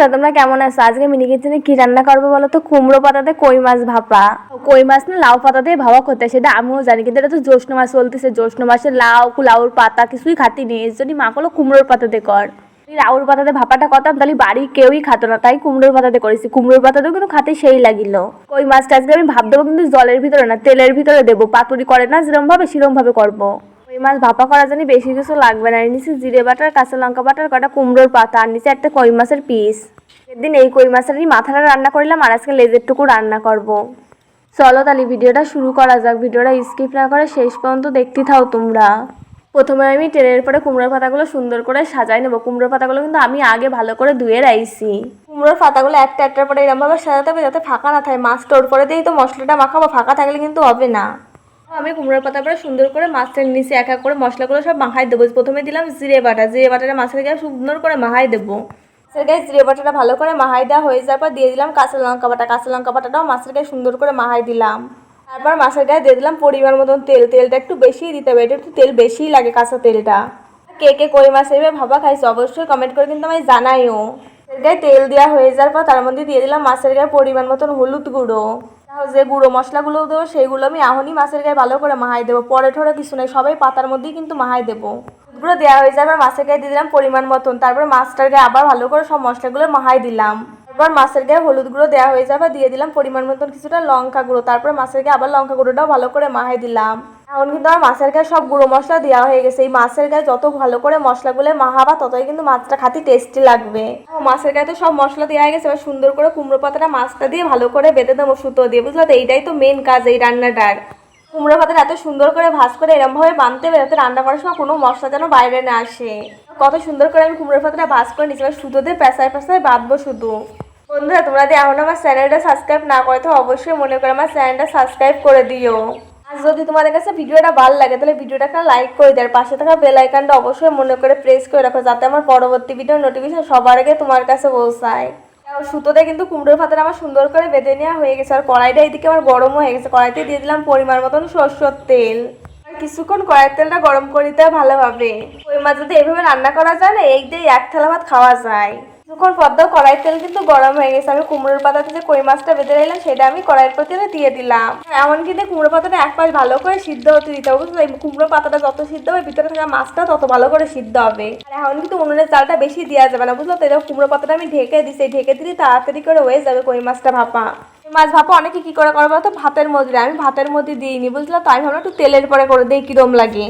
বন্ধুরা, তোমরা কেমন আছো? আজকে মিনি কিচেনে কি রান্না করব বলো তো? কুমড়ো পাতাতে কই মাছ ভাপা। কই মাছ না, লাউ পাতা দিয়ে ভাপা করতে, সেটা আমিও জানি, কিন্তু এটা তো জ্যৈষ্ঠ মাস চলতেছে। জ্যৈষ্ঠ মাসে লাউ লাউর পাতা কিছুই খাতি নেই, এর জন্য মা করল কুমড়োর পাতাতে কর। লাউর পাতাতে ভাপাটা করতাম, তাহলে বাড়ি কেউই খাতো না, তাই কুমড়োর পাতাতে করেছি। কুমড়োর পাতাতেও কিন্তু খাতে সেই লাগিল। কই মাছটা আজকে আমি ভাব দেবো কিন্তু জলের ভিতরে না, তেলের ভিতরে দেবো। পাতুরি করে না যেরকম ভাবে সেরকম ভাবে করব। মাছ ভাপা করার জন্য বেশি কিছু লাগবে না। নিচে জিরে বাটার, কাঁচা লঙ্কা বাটার, কটা কুমড়োর পাতা, আর নিচে একটা কই মাছের পিস। সেদিন এই কই মাছেরই মাথাটা রান্না করলাম আর আজকে লেজেরটুকু রান্না করব। চলো তাহলে ভিডিওটা শুরু করা যাক। ভিডিওটা স্কিপ না করে শেষ পর্যন্ত দেখতে থাও তোমরা। প্রথমে আমি ট্রেনের পরে কুমড়োর পাতাগুলো সুন্দর করে সাজাই নেব। কুমড়োর পাতাগুলো কিন্তু আমি আগে ভালো করে ধুয়ে রাইছি। কুমড়োর পাতাগুলো একটা একটার পরে এরমভাবে সাজাতে হবে যাতে ফাঁকা না থাকে। মাছটা ওর পরে দিয়েই তো মশলাটা মাখাবো। ফাঁকা থাকলে কিন্তু হবে না। আমি কুমড়োর পাতা পরে সুন্দর করে মাছের নিচে এক এক করে মশলাগুলো সব মাখাই দেবো। প্রথমে দিলাম জিরে বাটা। জিরে বাটাটা মাছের গায়ে সুন্দর করে মাখাই দেবো। মাছের গায়ে জিরে বাটাটা ভালো করে মাহাই দেওয়া হয়ে যাওয়ার পর দিয়ে দিলাম কাঁচা লঙ্কা বাটা। কাঁচা লঙ্কা বাটাটাও মাছের গায়ে সুন্দর করে মাহাই দিলাম। তারপর মাছের গায়ে দিয়ে দিলাম পরিমাণ মতন তেল। তেলটা একটু বেশিই দিতে হবে। এটা একটু তেল বেশিই লাগে কাঁচা তেলটা। কে কে কই মাছ এভাবে ভাবা খাইছো অবশ্যই কমেন্ট করে কিন্তু আমায় জানাইও। মাছের গায়ে তেল দেওয়া হয়ে যাওয়ার পর তার মধ্যে দিয়ে দিলাম মাছের গায়ে পরিমাণ মতন হলুদ গুঁড়ো। যে গুঁড়ো মশলাগুলো দেবো, সেইগুলো আমি এখনই মাছের গায়ে ভালো করে মাহাই দেবো। পরে ঠোরে কিছু নেই, সবাই পাতার মধ্যেই কিন্তু মাহাই দেবো। গুঁড়ো দেওয়া হয়ে যাবে মাছের গায়ে দিয়ে দিলাম পরিমাণ মতন। তারপরে মাছটার গায়ে আবার ভালো করে সব মশলাগুলো মাহাই দিলাম। তারপর মাছের গায়ে হলুদ গুঁড়ো দেওয়া হয়ে যাবে, দিয়ে দিলাম পরিমাণ মতন কিছুটা লঙ্কা গুঁড়ো। তারপর মাছের গায়ে আবার লঙ্কা গুঁড়োটাও ভালো করে মাহাই দিলাম। এখন কিন্তু আমার মাছের গায়ে সব গুঁড়ো মশলা দেওয়া হয়ে গেছে। এই মাছের গায়ে যত ভালো করে মশলাগুলো মাহাবা ততই কিন্তু মাছটা খাতে টেস্টি লাগবে। মাছের গায়ে তো সব মশলা দেওয়া হয়ে গেছে। এবার সুন্দর করে কুমড়ো পাতাটা মাছটা দিয়ে ভালো করে বেঁধে দেবো সুতো দিয়ে। বুঝলো তো? এইটাই তো মেন কাজ এই রান্নাটার। কুমড়ো পাতাটা এত সুন্দর করে ভাজ করে এরম ভাবে বানতে হবে যাতে রান্না করার সময় কোনো মশলা যেন বাইরে না আসে। কত সুন্দর করে আমি কুমড়ো পাতাটা ভাজ করে নিচ্ছি এবার সুতো দিয়ে পেঁচায় পেঁচায় বাঁধবো শুধু। বন্ধুরা, তোমরা যদি এখন আমার চ্যানেলটা সাবস্ক্রাইব না করে তো অবশ্যই মনে করে আমার চ্যানেলটা সাবস্ক্রাইব করে দিও। আর যদি তোমাদের কাছে ভিডিওটা ভালো লাগে, তাহলে ভিডিওটাকে লাইক করে দেয় পাশে থাকা বেল আইকনটা অবশ্যই মনে করে প্রেস করে রাখো, যাতে আমার পরবর্তী ভিডিও নোটিফিকেশন সবার আগে তোমার কাছে পৌঁছায়। সুতোতে কিন্তু কুমড়োর পাতাটা আমার সুন্দর করে বেঁধে নেওয়া হয়ে গেছে, আর কড়াইটা এদিকে আমার গরম হয়ে গেছে। কড়াইতে দিয়ে দিলাম পরিমাণ মতন সরষের তেল। আর কিছুক্ষণ কড়াইয়ের তেলটা গরম করে দিতে ভালোভাবে। ওই মাছ যদি এইভাবে রান্না করা যায় না, এই দিয়ে এক থালা ভাত খাওয়া যায়। কিছুক্ষণ পর কড়াইয়ের তেল কিন্তু গরম হয়ে গেছে। আমি কুমড়োর পাতাতে যে কই মাছটা বেঁধে নিলাম, সেটা আমি কড়াইয়ের প্রতি দিয়ে দিলাম। এমন কিন্তু কুমড়ো পাতাটা এক পাশ ভালো করে সিদ্ধ হতে দিতে হবে বুঝলো কুমড়ো পাতাটা যত সিদ্ধ হবে, ভিতরে থাকা মাছটা তত ভালো করে সিদ্ধ হবে। আর এখন কিন্তু উনুনের চালটা বেশি দেওয়া যাবে না, বুঝলো তো? এরকম কুমড়ো পাতাটা আমি ঢেকে দিছি ঢেকে দিলে তাড়াতাড়ি করে হয়ে যাবে কই মাছটা ভাপা। মাছ ভাপা অনেকে কি করে করব তো ভাতের মধ্যে আমি ভাতের মধ্যে দিইনি, বুঝলো তো? আমি ভাবলাম একটু তেলের পরে করে দিই, কিরম লাগে।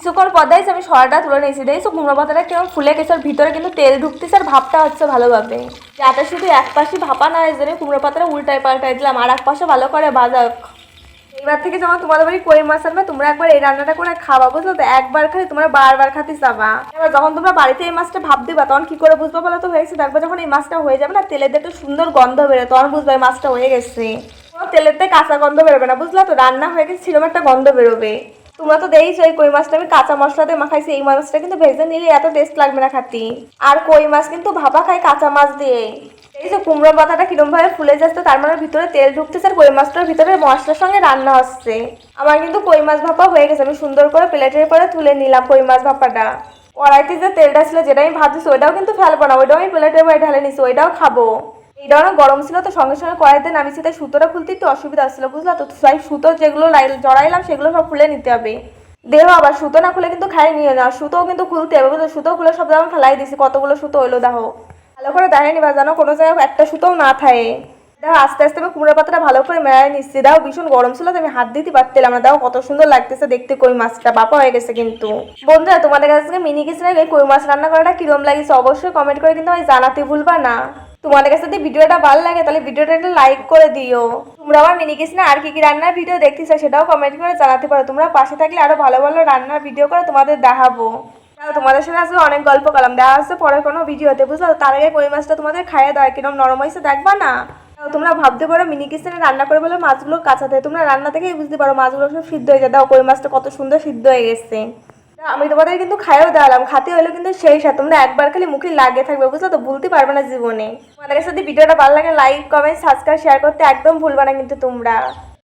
কিছুক্ষণ পর আমি সরাটা তুলে নিয়েছি দেখছি কুমড়ো পাতাটা কেমন ফুলে গেছে আর ভিতরে কিন্তু তেল ঢুকতেছে আর ভাপটা হচ্ছে ভালোভাবে যাতে শুধু এক পাশে ভাপা না হয়ে যাবে কুমড়ো পাতাটা উল্টায় পাল্টাই দিলাম। আর এক পাশে ভালো করে ভাজা এবার থেকে যখন তোমাদের বাড়ি কই মাছ আনবে, তোমরা একবার এই রান্নাটা করে খাওয়া বুঝলো? তো একবার খালি তোমরা বারবার খাতে যাবা। এবার যখন তোমরা বাড়িতে এই মাছটা ভাব দিবা, তখন কি করে বুঝব বলো তো? হয়েছে, দেখবে যখন এই মাছটা হয়ে যাবে না তেলের একটু সুন্দর গন্ধ বেরো তখন বুঝবে এই মাছটা হয়ে গেছে। তেলের দিয়ে কাঁচা গন্ধ বেরোবে না, বুঝলা তো? রান্না হয়ে গেছে সেরকম একটা গন্ধ বেরোবে। তোমরা তো দেখছ এই কই মাছটা, আমি কাঁচা মশলা দিয়ে মাখাইছি, এই মাছটা কিন্তু ভেজে নিলে এত টেস্ট লাগবে না খাতি। আর কই মাছ কিন্তু ভাপা খাই কাঁচা মাছ দিয়ে। এই যে কুমড়ো পাতাটা কিরম ভাবে ফুলে যাচ্ছে, তার মানে ভিতরে তেল ঢুকতেছে আর কই মাছটার ভিতরে মশলার সঙ্গে রান্না হচ্ছে। আমার কিন্তু কই মাছ ভাপা হয়ে গেছে, আমি সুন্দর করে প্লেটের পরে তুলে নিলাম কই মাছ ভাপাটা। কড়াইতে যে তেলটা ছিল, যেটা আমি ভাজছি, ওইটাও কিন্তু ফেলব না, ওইটাও আমি প্লেটের পরে ঢালে নিছি, ওইটাও খাব। এইটাও না গরম ছিল তো সঙ্গে সঙ্গে কড়াইতে নামিয়েছি তাই সুতোটা খুলতে একটু অসুবিধা হচ্ছিল বুঝলা তো? তাই সুতো যেগুলো জড়াইলাম সেগুলো সব খুলে নিতে হবে। দেহ আবার সুতো না খুলে কিন্তু খাই নিয়ে না, সুতোও কিন্তু খুলতে হবে, বুঝলো? সুতো খুলে সব যেমন ফেলাই দিছি, কতগুলো সুতো হইল দেখো। ভালো করে দেখে নিবা জানো কোনো জায়গায় একটা সুতোও না থাকে। দেখো, আস্তে আস্তে আমি কুমড়ো পাতাটা ভালো করে মেলায় নিচ্ছি। দাও ভীষণ গরম ছিল আমি হাত দিতে পারছিলাম না। দাও কত সুন্দর লাগতেছে দেখতে কই মাছটা, বাপা হয়ে গেছে কিন্তু। বন্ধুরা, তোমাদের কাছ মিনি কিচেনে এই কই মাছ রান্না করাটা কিরম লাগিছে অবশ্যই কমেন্ট করে কিন্তু আমি জানাতে ভুলবা না। তোমাদের কাছে যদি ভিডিওটা ভালো লাগে, তাহলে ভিডিওটা একটা লাইক করে দিও। তোমরা আমার মিনি কিচেনে আর কি কি রান্নার ভিডিও দেখতেছো সেটাও কমেন্ট করে জানাতে পারো। তোমরা পাশে থাকলে আরও ভালো ভালো রান্নার ভিডিও করে তোমাদের দেখাবো। তোমাদের সাথে আজকে অনেক গল্প করলাম। দেখা হচ্ছে পরে কোনো ভিডিওতে বুঝলো? তার আগে কই মাছটা তোমাদের খাইয়ে দেয় কিরম নরম হয়েছে, দেখবা না? তোমরা ভাবতে পারো মিনি কিচেনে রান্না করে বলে মাছগুলো কাঁচাতে তোমরা রান্না থেকেই বুঝতে পারো মাছগুলো সব সিদ্ধ হয়ে যায়। দাও, কই মাছটা কত সুন্দর সিদ্ধ হয়ে গেছে। আমি তোমাদের কিন্তু খাইও দেওয়ালাম খাতে হলো কিন্তু সেই সাথে তোমরা একবার খালি মুখে লাগিয়ে থাকবে, বুঝলো তো? ভুলতে পারবে না জীবনে। তোমাদের সাথে ভিডিওটা ভালো লাগে লাইক কমেন্ট সাবস্ক্রাইব শেয়ার করতে একদম ভুলবে না কিন্তু তোমরা।